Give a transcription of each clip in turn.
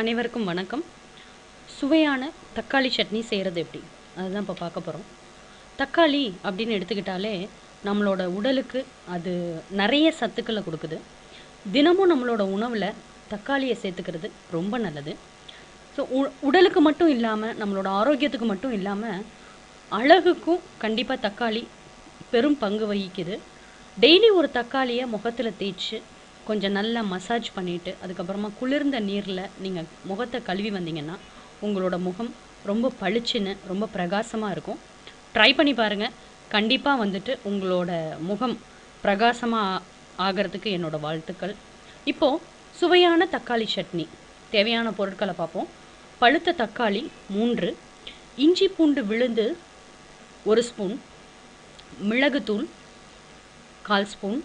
அனைவருக்கும் வணக்கம். சுவையான தக்காளி சட்னி செய்கிறது எப்படி? அதுதான் இப்போ பார்க்க போகிறோம் தக்காளி அப்படின்னு எடுத்துக்கிட்டாலே நம்மளோட உடலுக்கு அது நிறைய சத்துக்களை கொடுக்குது. தினமும் நம்மளோட உணவில் தக்காளியை சேர்த்துக்கிறது ரொம்ப நல்லது. ஸோ உ உடலுக்கு மட்டும் இல்லாமல் நம்மளோட ஆரோக்கியத்துக்கு மட்டும் இல்லாமல் அழகுக்கும் கண்டிப்பாக தக்காளி பெரும் பங்கு வகிக்குது. டெய்லி ஒரு தக்காளியை முகத்தில் தேய்ச்சி கொஞ்சம் நல்லா மசாஜ் பண்ணிவிட்டு அதுக்கப்புறமா குளிர்ந்த நீரில் நீங்கள் முகத்தை கழுவி வந்தீங்கன்னா உங்களோட முகம் ரொம்ப பளிச்சுன்னு ரொம்ப பிரகாசமாக இருக்கும். ட்ரை பண்ணி பாருங்கள் கண்டிப்பாக வந்துட்டு உங்களோட முகம் பிரகாசமாக ஆகிறதுக்கு என்னோடய வாழ்த்துக்கள். இப்போது சுவையான தக்காளி சட்னி. தேவையான பொருட்களை பார்ப்போம். பழுத்த தக்காளி மூன்று. இஞ்சி பூண்டு விழுந்து ஒரு ஸ்பூன். மிளகுத்தூள் கால் ஸ்பூன்.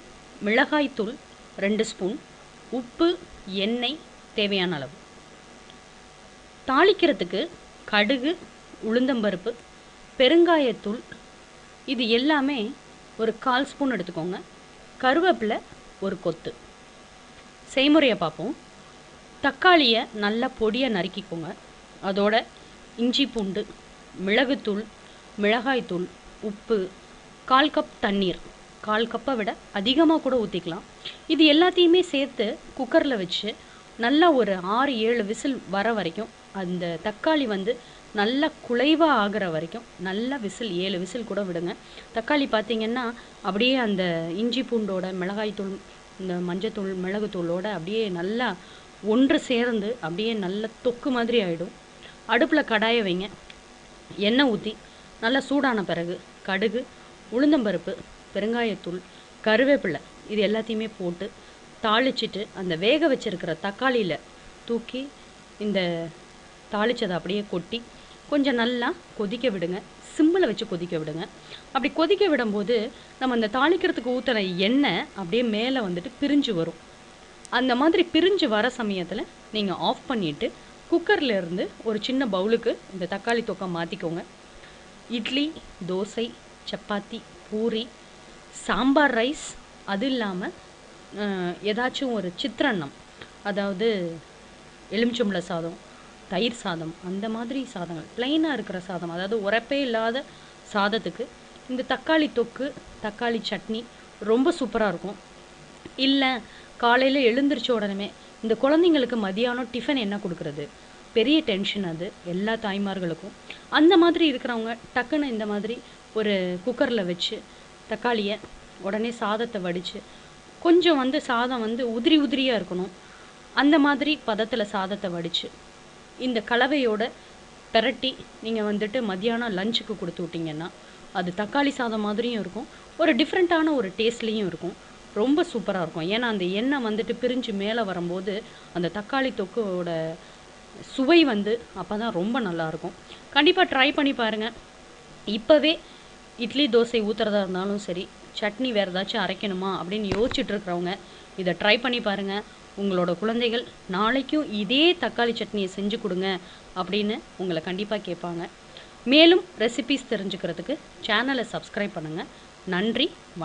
மிளகாய்த்தூள் ரெண்டு ஸ்பூன் உப்பு எண்ணெய் தேவையான அளவு. தாளிக்கிறதுக்கு கடுகு உளுந்தம்பருப்பு பெருங்காயத்தூள் இது எல்லாமே ஒரு கால் ஸ்பூன் எடுத்துக்கோங்க. கருவேப்பிலை ஒரு கொத்து. செய்முறையை பார்ப்போம். தக்காளியை நல்லா பொடியாக நறுக்கிக்கோங்க. அதோட இஞ்சி பூண்டு மிளகுத்தூள் மிளகாய்த்தூள் உப்பு கால் கப் தண்ணீர். கால் கப்பை விட அதிகமாக கூட ஊற்றிக்கலாம் இது எல்லாத்தையுமே சேர்த்து குக்கரில் வச்சு நல்லா ஒரு ஆறு ஏழு விசில் வர வரைக்கும் அந்த தக்காளி வந்து நல்லா குலைவாக ஆகிற வரைக்கும் நல்லா விசில் ஏழு விசில் கூட விடுங்க. தக்காளி பார்த்திங்கன்னா அப்படியே அந்த இஞ்சி பூண்டோட மிளகாய்த்தூள் இந்த மஞ்சத்தூள் மிளகுத்தூளோட அப்படியே நல்லா ஒன்று சேர்ந்து அப்படியே நல்ல தொக்கு மாதிரி ஆகிடும் அடுப்பில் கடாயை வைங்க. எண்ணெய் ஊற்றி நல்லா சூடான பிறகு கடுகு உளுந்தம்பருப்பு பெருங்காயத்தூள் கருவேப்பிலை இது எல்லாத்தையுமே போட்டு தாளிச்சிட்டு அந்த வேக வச்சிருக்கிற தக்காளியில் தூக்கி இந்த தாளிச்சதை அப்படியே கொட்டி கொஞ்சம் நல்லா கொதிக்க விடுங்க. சிம்பிளை வச்சு கொதிக்க விடுங்க. அப்படி கொதிக்க விடும்போது நம்ம அந்த தாளிக்கிறதுக்கு ஊற்றுன எண்ணெய் அப்படியே மேலே வந்துட்டு பிரிஞ்சு வரும். அந்த மாதிரி பிரிஞ்சு வர சமயத்தில் நீங்கள் ஆஃப் பண்ணிவிட்டு குக்கரில் இருந்து ஒரு சின்ன பவுலுக்கு இந்த தக்காளி தொக்கை மாற்றிக்கோங்க இட்லி தோசை சப்பாத்தி பூரி சாம்பார் ரைஸ் அது இல்லாமல் ஏதாச்சும் ஒரு சித்திரன்னம். அதாவது எலுமிச்சம்பழ சாதம் தயிர் சாதம் அந்த மாதிரி சாதங்கள். பிளெயினாக இருக்கிற சாதம். அதாவது உரப்பே இல்லாத சாதத்துக்கு இந்த தக்காளி தொக்கு தக்காளி சட்னி ரொம்ப சூப்பராக இருக்கும். இல்லை காலையில் எழுந்திரிச்ச உடனே இந்த குழந்தைங்களுக்கு மதியானம் டிஃபன் என்ன கொடுக்குறது? பெரிய டென்ஷன் அது எல்லா தாய்மார்களுக்கும். அந்த மாதிரி இருக்கிறவங்க டக்குன்னு இந்த மாதிரி ஒரு குக்கரில் வச்சு தக்காளியை உடனே சாதத்தை வடித்து கொஞ்சம் வந்து சாதம் வந்து உதிரி உதிரியாக இருக்கணும். அந்த மாதிரி பதத்தில் சாதத்தை வடித்து இந்த கலவையோட பெரட்டி நீங்கள் வந்துட்டு மத்தியானம் லஞ்சுக்கு கொடுத்து விட்டிங்கன்னா அது தக்காளி சாதம் மாதிரியும் இருக்கும். ஒரு டிஃப்ரெண்ட்டான ஒரு டேஸ்ட்லேயும் இருக்கும். ரொம்ப சூப்பராக இருக்கும். ஏன்னா அந்த எண்ணெய் வந்துட்டு பிரிஞ்சு மேலே வரும்போது அந்த தக்காளி தொக்கோட சுவை வந்து அப்போ தான் ரொம்ப நல்லாயிருக்கும் கண்டிப்பாக ட்ரை பண்ணி பாருங்கள் இப்போவே இட்லி தோசை ஊற்றுறதா இருந்தாலும் சரி சட்னி வேறு ஏதாச்சும் அரைக்கணுமா அப்படின்னு யோசிச்சுட்டு இருக்கிறவங்க இதை ட்ரை பண்ணி பாருங்கள் உங்களோட குழந்தைகள் நாளைக்கும் இதே தக்காளி சட்னியை செஞ்சு கொடுங்க அப்படின்னு உங்களை கண்டிப்பாக கேட்பாங்க. மேலும் ரெசிபீஸ் தெரிஞ்சுக்கிறதுக்கு சேனலை சப்ஸ்கிரைப் பண்ணுங்கள் நன்றி